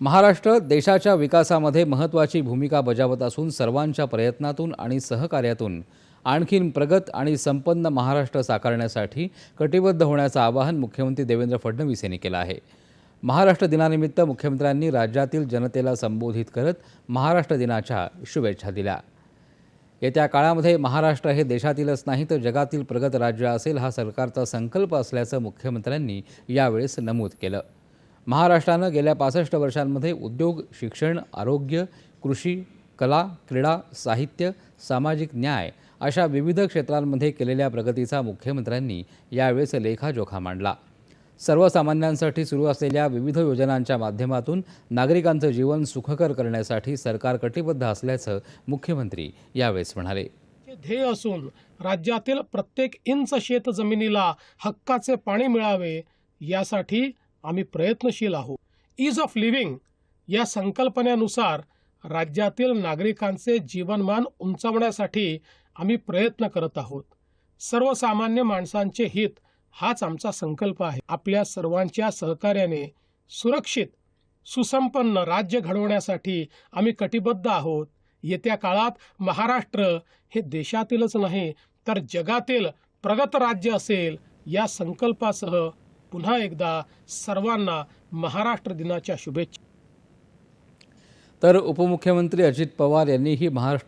महाराष्ट्र देशाच्या विकासामध्ये महत्त्वाची भूमिका बजावत असून सर्वांच्या प्रयत्नातून आणि सहकार्यातून आणखीन प्रगत आणि संपन्न महाराष्ट्र साकारण्यासाठी कटिबद्ध होण्याचं आवाहन मुख्यमंत्री देवेंद्र फडणवीस यांनी केलं आहे. महाराष्ट्र दिनानिमित्त मुख्यमंत्र्यांनी राज्यातील जनतेला संबोधित करत महाराष्ट्र दिनाच्या शुभेच्छा दिल्या. येत्या काळामध्ये महाराष्ट्र हे देशातीलच नाही तर जगातील प्रगत राज्य असेल हा सरकारचा संकल्प असल्याचं मुख्यमंत्र्यांनी यावेळेस नमूद केलं. महाराष्ट्रानं गेल्या पासष्ट वर्षांमध्ये उद्योग शिक्षण आरोग्य कृषी कला क्रीडा साहित्य सामाजिक न्याय अशा विविध क्षेत्रांमध्ये केलेल्या प्रगतीचा मुख्यमंत्र्यांनी यावेळेस लेखाजोखा मांडला. सर्वसामान्यांसाठी सुरू असलेल्या विविध योजनांच्या माध्यमातून नागरिकांचं जीवन सुखकर करण्यासाठी सरकार कटिबद्ध असल्याचं मुख्यमंत्री यावेळेस म्हणाले. ध्येय असून राज्यातील प्रत्येक इंच शेत जमिनीला हक्काचे पाणी मिळावे यासाठी आम्ही प्रयत्नशील आहोत. ईज ऑफ लिव्हिंग या संकल्पनेनुसार राज्यातील नागरिकांचे जीवनमान उंचावण्यासाठी आम्ही प्रयत्न करत आहोत. सर्वसामान्य माणसांचे हित हाच आमचा संकल्प आहे. आपल्या सर्वांच्या सहकार्याने सुरक्षित सुसंपन्न राज्य घडवण्यासाठी आम्ही कटिबद्ध आहोत. येत्या काळात महाराष्ट्र हे देशातीलच नाही तर जगातील प्रगत राज्य असेल या संकल्पासह पुन्हा एकदा सर्वांना महाराष्ट्र दिनाच्या शुभेच्छा. तर उपमुख्यमंत्री अजित पवार यांनीही महाराष्ट्र